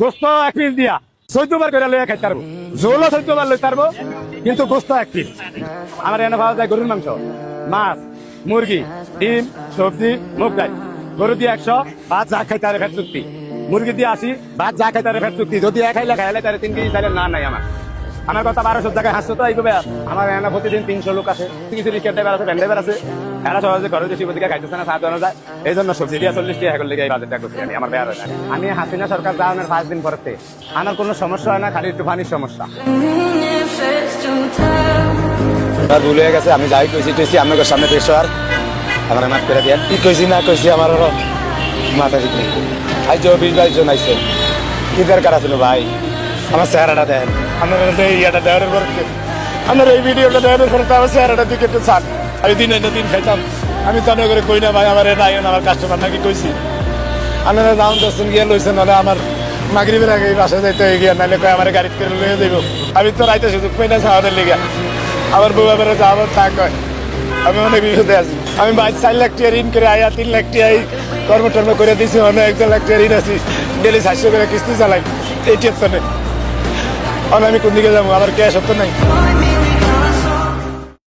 গোস্ত এক পিস দিয়া। চৈদ্যবার করে লইয়া খাইতে পারব। জোলও চৈদ্যবার লইতে পারব, কিন্তু গোস্ত এক পিস আমার এনে পাওয়া যায় গরুর মাংস। মাছ, মুরগি, ডিম, সবজি, মুগ ডাল। গরু দিয়ে একশো, ভাত যা খাইতে পারে ফেট চুক্তি। মুরগি দিয়ে আসি ভাত যা খাইতে পারে ফেট চুক্তি। যদি এক খাইলে খাইলে তাহলে তিন কেজি চাইলে না নাই আমার। আমার কথা বারোশো টাকা হাসছো তো এইভাবে আমার এনে প্রতিদিন তিনশো লোক আছে। কিছু রিক্সা ড্রাইভার আছে ভ্যান ড্রাইভার আছে। এরা সহজে ঘরে বেশি দিকে খাইতেছে না সাহায্য যায় এই জন্য সবজি দিয়া চল্লিশ টাকা করলে এই বাজেটটা করছি আমি আমার বেয়ার হয় না। আমি হাসিনা সরকার যাওয়ানোর পাঁচ দিন পরেতে আমার কোনো সমস্যা হয় না খালি একটু পানির সমস্যা। ভুল হয়ে গেছে আমি যাই কইছি টইছি আপনাদের সামনে পেশ আর। আমার মাফ করে দিয়ে। কি কইছি না কইছি আমার আরও মাথা ঠিক নেই। আজ যে বিশ বাইশ জন আইসে কি দরকার আছিল ভাই? আমার চেহারাটা দেন। আপনার এই ইয়াটা দেওয়ার করতে আপনার এই ভিডিওটা দেওয়ার করতে আমার চেহারাটা দিকে একটু ছাড় আমি দিন এনে দিন খাইতাম। আমি তো করে কই না ভাই, আমার নাই, আমার কাস্টমার নাকি কইছি। আপনারা যাওন দর্শন গিয়ে লইছেন নাহলে আমার মাগরিবের আগে বাসায় যাইতে হয়ে গিয়া, নাহলে কয় আমার গাড়ি করে লইয়ে দেবো আমি তো রাইতে সুযোগ পাই না সাহাদের লিগা। আমার বউ এবারে যাওয়ার তা কয়। আমি অনেক বিপদে আছি। আমি বাইশ চার লাখ টিয়া ঋণ করে আয়া, তিন লাখ টাকা এই কর্ম টর্ম করে দিছি, অনেক এক লাখ টাকা ঋণ আছি। ডেলি সাতশো করে কিস্তি চালাই। এই টেনশনে। আমি কোন দিকে যাব? আমার ক্যাশ হতো নাই।